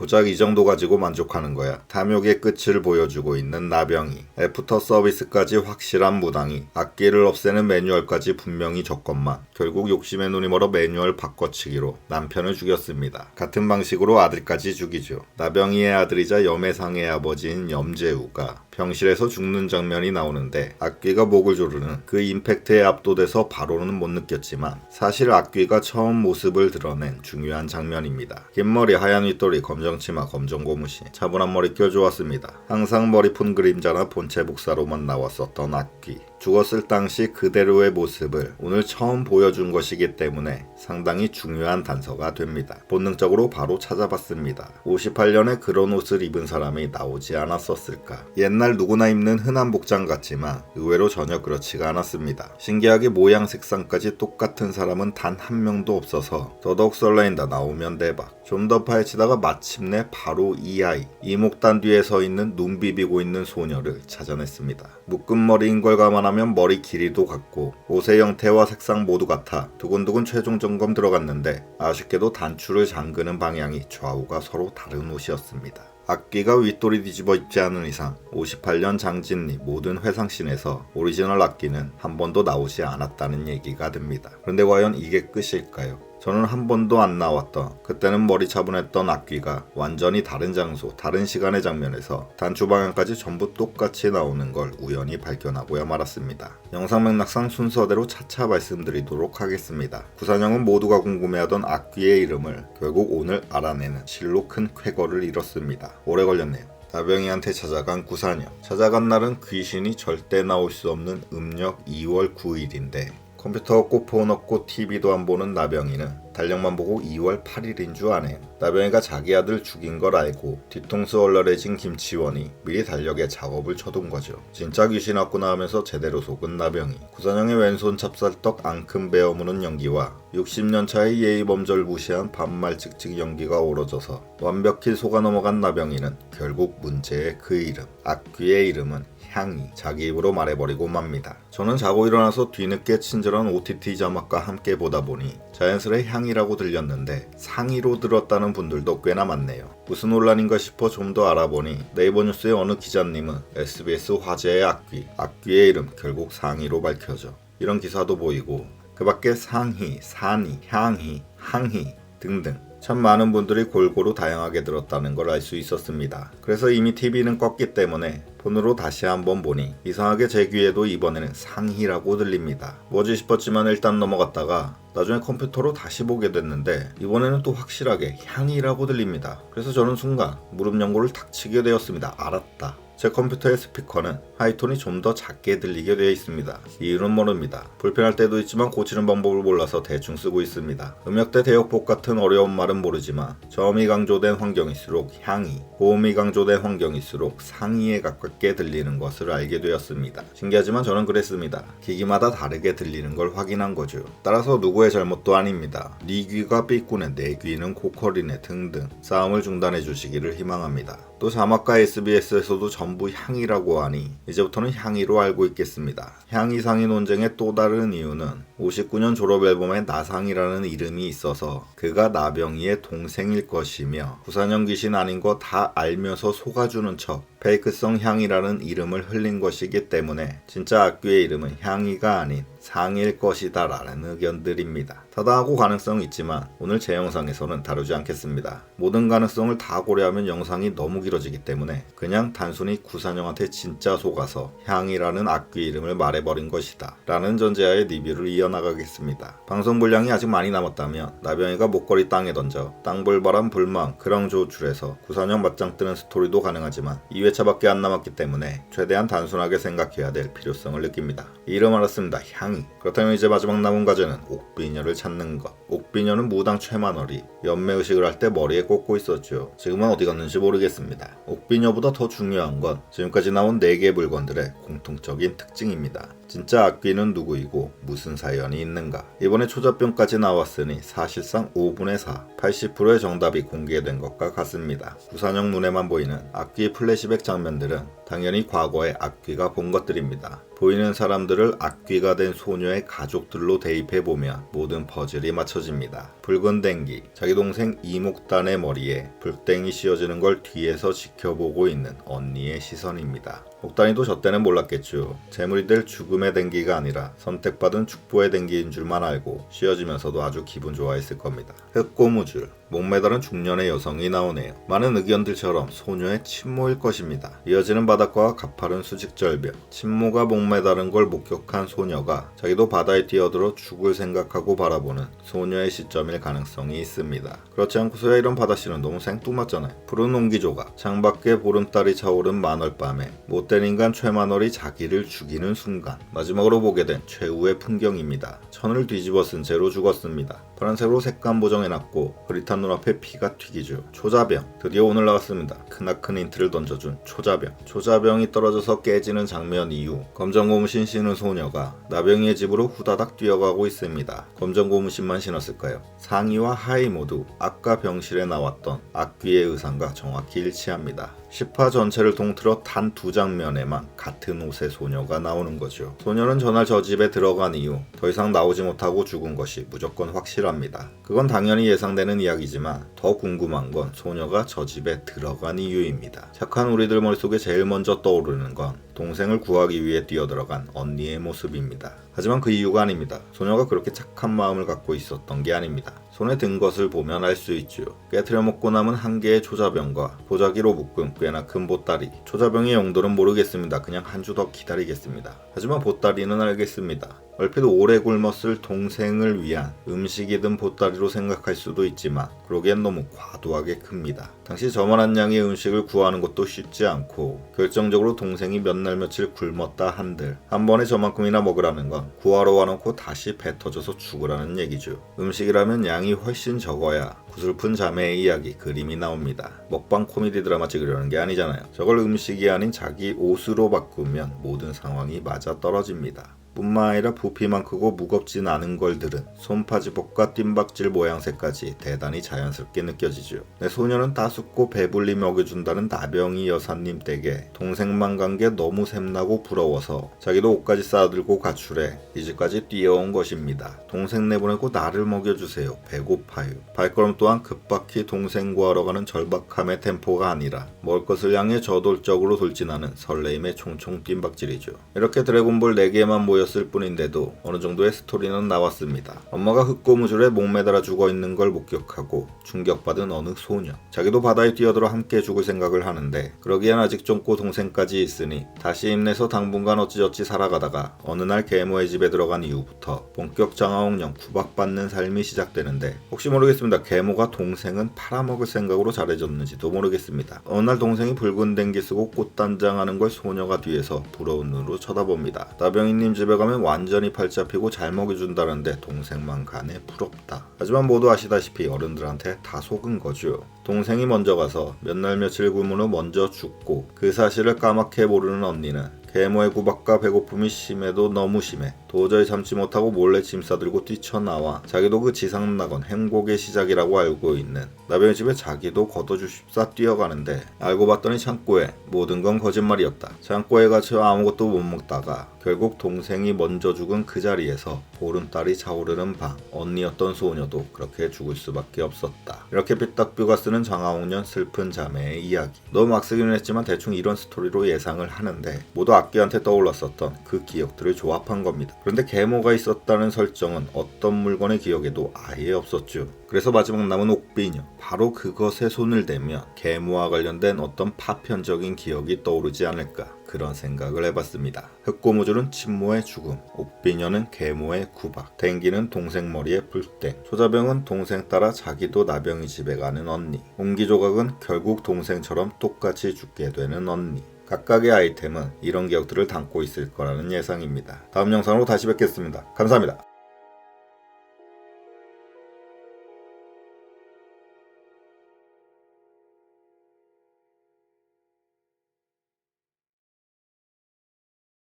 고작 이 정도 가지고 만족하는 거야. 탐욕의 끝을 보여주고 있는 나병이. 애프터 서비스까지 확실한 무당이. 악기를 없애는 매뉴얼까지 분명히 적건만. 결국 욕심에 눈이 멀어 매뉴얼 바꿔치기로 남편을 죽였습니다. 같은 방식으로 아들까지 죽이죠. 나병이의 아들이자 염해상의 아버지인 염재우가 병실에서 죽는 장면이 나오는데 악귀가 목을 조르는 그 임팩트에 압도돼서 바로는 못 느꼈지만 사실 악귀가 처음 모습을 드러낸 중요한 장면입니다. 긴 머리 하얀 윗도리 검정 치마 검정 고무신 차분한 머릿결 좋았습니다. 항상 머리 푼 그림자나 본체 복사로만 나왔었던 악귀 죽었을 당시 그대로의 모습을 오늘 처음 보여준 것이기 때문에 상당히 중요한 단서가 됩니다. 본능적으로 바로 찾아봤습니다. 58년에 그런 옷을 입은 사람이 나오지 않았었을까? 옛날 누구나 입는 흔한 복장 같지만 의외로 전혀 그렇지가 않았습니다. 신기하게 모양 색상까지 똑같은 사람은 단 한 명도 없어서 더더욱 설레인다 나오면 대박. 좀 더 파헤치다가 마침내 바로 이 아이 이목단 뒤에 서 있는 눈 비비고 있는 소녀를 찾아냈습니다. 묶은 머리인 걸 감안하면 머리 길이도 같고 옷의 형태와 색상 모두 같아 두근두근 최종 점검 들어갔는데 아쉽게도 단추를 잠그는 방향이 좌우가 서로 다른 옷이었습니다. 악기가 윗돌이 뒤집어 입지 않은 이상 58년 장진리 모든 회상씬에서 오리지널 악기는 한 번도 나오지 않았다는 얘기가 됩니다. 그런데 과연 이게 끝일까요? 저는 한 번도 안 나왔던 그때는 머리 차분했던 악귀가 완전히 다른 장소, 다른 시간의 장면에서 단추 방향까지 전부 똑같이 나오는 걸 우연히 발견하고야 말았습니다. 영상 맥락상 순서대로 차차 말씀드리도록 하겠습니다. 구산형은 모두가 궁금해하던 악귀의 이름을 결국 오늘 알아내는 실로 큰 쾌거를 이뤘습니다. 오래 걸렸네요. 나병이한테 찾아간 구산형. 찾아간 날은 귀신이 절대 나올 수 없는 음력 2월 9일인데 컴퓨터 꽂폰 없고 TV도 안 보는 나병이는 달력만 보고 2월 8일인 줄 아네요. 나병이가 자기 아들 죽인 걸 알고 뒤통수 얼얼해진 김치원이 미리 달력에 작업을 쳐둔 거죠. 진짜 귀신 왔구나 하면서 제대로 속은 나병이. 구산형의 왼손 찹쌀떡 앙큼 베어무는 연기와 60년 차의 예의범절 무시한 반말 찍찍 연기가 오러져서 완벽히 속아 넘어간 나병이는 결국 문제의 그 이름, 악귀의 이름은 향이 자기 입으로 말해버리고 맙니다. 저는 자고 일어나서 뒤늦게 친절한 OTT 자막과 함께 보다 보니 자연스레 향이라고 들렸는데 상의로 들었다는 분들도 꽤나 많네요. 무슨 논란인가 싶어 좀 더 알아보니 네이버 뉴스의 어느 기자님은 SBS 화제의 악귀, 악귀의 이름 결국 상의로 밝혀져. 이런 기사도 보이고 그 밖에 상희, 산이, 향희, 항희 등등 참 많은 분들이 골고루 다양하게 들었다는 걸 알 수 있었습니다. 그래서 이미 TV는 껐기 때문에 폰으로 다시 한번 보니 이상하게 제 귀에도 이번에는 상희라고 들립니다. 뭐지 싶었지만 일단 넘어갔다가 나중에 컴퓨터로 다시 보게 됐는데 이번에는 또 확실하게 향이라고 들립니다. 그래서 저는 순간 무릎 연고를 탁 치게 되었습니다. 알았다. 제 컴퓨터의 스피커는 하이톤이 좀 더 작게 들리게 되어 있습니다. 이유는 모릅니다. 불편할 때도 있지만 고치는 방법을 몰라서 대충 쓰고 있습니다. 음역대 대역폭 같은 어려운 말은 모르지만 저음이 강조된 환경일수록 향이, 고음이 강조된 환경일수록 상이에 가깝게 들리는 것을 알게 되었습니다. 신기하지만 저는 그랬습니다. 기기마다 다르게 들리는 걸 확인한 거죠. 따라서 누구의 잘못도 아닙니다. 네 귀가 삐꾸네, 내 귀는 고퀄이네 등등 싸움을 중단해 주시기를 희망합니다. 또 자막과 SBS에서도 전부 향이라고 하니 이제부터는 향이로 알고 있겠습니다. 향이상의 논쟁의 또 다른 이유는 59년 졸업 앨범에 나상이라는 이름이 있어서 그가 나병이의 동생일 것이며 부산형 귀신 아닌 거 다 알면서 속아주는 척 페이크성 향이라는 이름을 흘린 것이기 때문에 진짜 악귀의 이름은 향이가 아닌 상일 것이다 라는 의견들입니다. 타당하고 가능성은 있지만 오늘 제 영상에서는 다루지 않겠습니다. 모든 가능성을 다 고려하면 영상이 너무 길어지기 때문에 그냥 단순히 구산형한테 진짜 속아서 향이라는 악귀 이름을 말해버린 것이다 라는 전제하에 리뷰를 이어 나가겠습니다. 방송 분량이 아직 많이 남았다면 나병이가 목걸이 땅에 던져 땅볼바람 불망 그랑 조출해서 구산형 맞짱 뜨는 스토리도 가능하지만 2회차밖에 안 남았기 때문에 최대한 단순하게 생각해야 될 필요성을 느낍니다. 이름 알았습니다. 향이. 그렇다면 이제 마지막 남은 과제는 옥비녀를 찾는 것. 옥비녀는 무당 최만월이 연매의식을 할 때 머리에 꽂고 있었죠. 지금은 어디 갔는지 모르겠습니다. 옥비녀보다 더 중요한 건 지금까지 나온 4개의 물건들의 공통적인 특징입니다. 진짜 악귀는 누구이고 무슨 사연이 있는가. 이번에 초자병까지 나왔으니 사실상 5분의 4, 80%의 정답이 공개된 것과 같습니다. 구산형 눈에만 보이는 악귀 플래시백 장면들은 당연히 과거의 악귀가 본 것들입니다. 보이는 사람들을 악귀가 된 소녀의 가족들로 대입해보면 모든 퍼즐이 맞춰집니다. 붉은 댕기, 자기 동생 이목단의 머리에 불땡이 씌워지는 걸 뒤에서 지켜보고 있는 언니의 시선입니다. 옥단이도 저 때는 몰랐겠죠. 재물이 될 죽음의 댕기가 아니라 선택받은 축복의 댕기인 줄만 알고 씌워지면서도 아주 기분 좋아했을 겁니다. 흑고무줄, 목매달은 중년의 여성이 나오네요. 많은 의견들처럼 소녀의 친모일 것입니다. 이어지는 바닷가와 가파른 수직절벽, 친모가 목매다른 걸 목격한 소녀가 자기도 바다에 뛰어들어 죽을 생각하고 바라보는 소녀의 시점일 가능성이 있습니다. 그렇지 않고서야 이런 바다씨는 너무 생뚱맞잖아요. 푸른 옹기조가 창밖에 보름달이 차오른 만월밤에 못된 인간 최만월이 자기를 죽이는 순간 마지막으로 보게 된 최후의 풍경입니다. 천을 뒤집어 쓴 채로 죽었습니다. 파란색으로 색감 보정해놨고 흐릿한 눈앞에 피가 튀기죠. 초자병 드디어 오늘 나왔습니다. 크나큰 힌트를 던져준 초자병 초자병이 떨어져서 깨지는 장면 이후 검정고무신 신은 소녀가 나병이의 집으로 후다닥 뛰어가고 있습니다. 검정고무신만 신었을까요? 상의와 하의 모두 아까 병실에 나왔던 악귀의 의상과 정확히 일치합니다. 10화 전체를 통틀어 단 두 장면에만 같은 옷의 소녀가 나오는 거죠. 소녀는 전날 저 집에 들어간 이후 더 이상 나오지 못하고 죽은 것이 무조건 확실합니다. 그건 당연히 예상되는 이야기 지만 더 궁금한 건 소녀가 저 집에 들어간 이유입니다. 착한 우리들 머릿속에 제일 먼저 떠오르는 건 동생을 구하기 위해 뛰어들어간 언니의 모습입니다. 하지만 그 이유가 아닙니다. 소녀가 그렇게 착한 마음을 갖고 있었던 게 아닙니다. 손에 든 것을 보면 알 수 있죠. 깨트려 먹고 남은 한 개의 초자병과 보자기로 묶은 꽤나 큰 보따리. 초자병의 용도는 모르겠습니다. 그냥 한 주 더 기다리겠습니다. 하지만 보따리는 알겠습니다. 얼핏 오래 굶었을 동생을 위한 음식이든 보따리로 생각할 수도 있지만 그러기엔 너무 과도하게 큽니다. 당시 저만한 양의 음식을 구하는 것도 쉽지 않고 결정적으로 동생이 몇날 며칠 굶었다 한들 한 번에 저만큼이나 먹으라는 건 구하러 와놓고 다시 배 터져서 죽으라는 얘기죠. 음식이라면 양이 훨씬 적어야 구슬픈 자매의 이야기 그림이 나옵니다. 먹방 코미디 드라마 찍으려는 게 아니잖아요. 저걸 음식이 아닌 자기 옷으로 바꾸면 모든 상황이 맞아 떨어집니다. 뿐만 아니라 부피만 크고 무겁진 않은 걸들은 손파지복과 뜀박질 모양새까지 대단히 자연스럽게 느껴지죠. 내 소녀는 따숩고 배불리 먹여준다는 나병이 여사님 댁에 동생만 간 게 너무 샘나고 부러워서 자기도 옷까지 싸들고 가출해 이 집까지 뛰어온 것입니다. 동생 내보내고 나를 먹여주세요. 배고파요. 발걸음 또한 급박히 동생 구하러 가는 절박함의 템포가 아니라 먹을 것을 향해 저돌적으로 돌진하는 설레임의 총총 뜀박질이죠. 이렇게 드래곤볼 4개만 모 였을 뿐인데도 어느 정도의 스토리는 나왔습니다. 엄마가 흑고무줄에 목매달아 죽어 있는 걸 목격하고 충격받은 어느 소녀. 자기도 바다에 뛰어들어 함께 죽을 생각을 하는데 그러기엔 아직 좁고 동생까지 있으니 다시 힘내서 당분간 어찌저찌 살아가다가 어느 날 계모의 집에 들어간 이후부터 본격 장화홍련 구박받는 삶이 시작되는데 혹시 모르겠습니다. 계모가 동생은 팔아먹을 생각으로 잘해줬는지도 모르겠습니다. 어느 날 동생이 붉은 댕기 쓰고 꽃단장하는 걸 소녀가 뒤에서 부러운 눈으로 쳐다봅니다. 나병이님 집에 가면 완전히 팔자 피고 잘 먹여준다는데 동생만 가네 부럽다. 하지만 모두 아시다시피 어른들한테 다 속은 거죠. 동생이 먼저 가서 몇 날 며칠 굶은 후 먼저 죽고 그 사실을 까맣게 모르는 언니는 계모의 구박과 배고픔이 심해도 너무 심해 도저히 참지 못하고 몰래 짐 싸들고 뛰쳐나와 자기도 그 지상낙원 행복의 시작이라고 알고 있는 나병의 집에 자기도 걷어주십사 뛰어가는데 알고 봤더니 창고에 모든 건 거짓말이었다. 창고에 갇혀 아무것도 못 먹다가 결국 동생이 먼저 죽은 그 자리에서 보름달이 차오르는 밤 언니였던 소녀도 그렇게 죽을 수밖에 없었다. 이렇게 삐딱뷰가 쓰는 장하홍련 슬픈 자매의 이야기. 너무 막 쓰기는 했지만 대충 이런 스토리로 예상을 하는데 모두 악기한테 떠올랐었던 그 기억들을 조합한 겁니다. 그런데 계모가 있었다는 설정은 어떤 물건의 기억에도 아예 없었죠. 그래서 마지막 남은 옥비녀 바로 그것에 손을 대면 계모와 관련된 어떤 파편적인 기억이 떠오르지 않을까 그런 생각을 해봤습니다. 흑고무줄은 친모의 죽음, 옥비녀는 계모의 구박, 댕기는 동생 머리에 불땡, 소자병은 동생 따라 자기도 나병이 집에 가는 언니, 옹기조각은 결국 동생처럼 똑같이 죽게 되는 언니. 각각의 아이템은 이런 기억들을 담고 있을 거라는 예상입니다. 다음 영상으로 다시 뵙겠습니다. 감사합니다.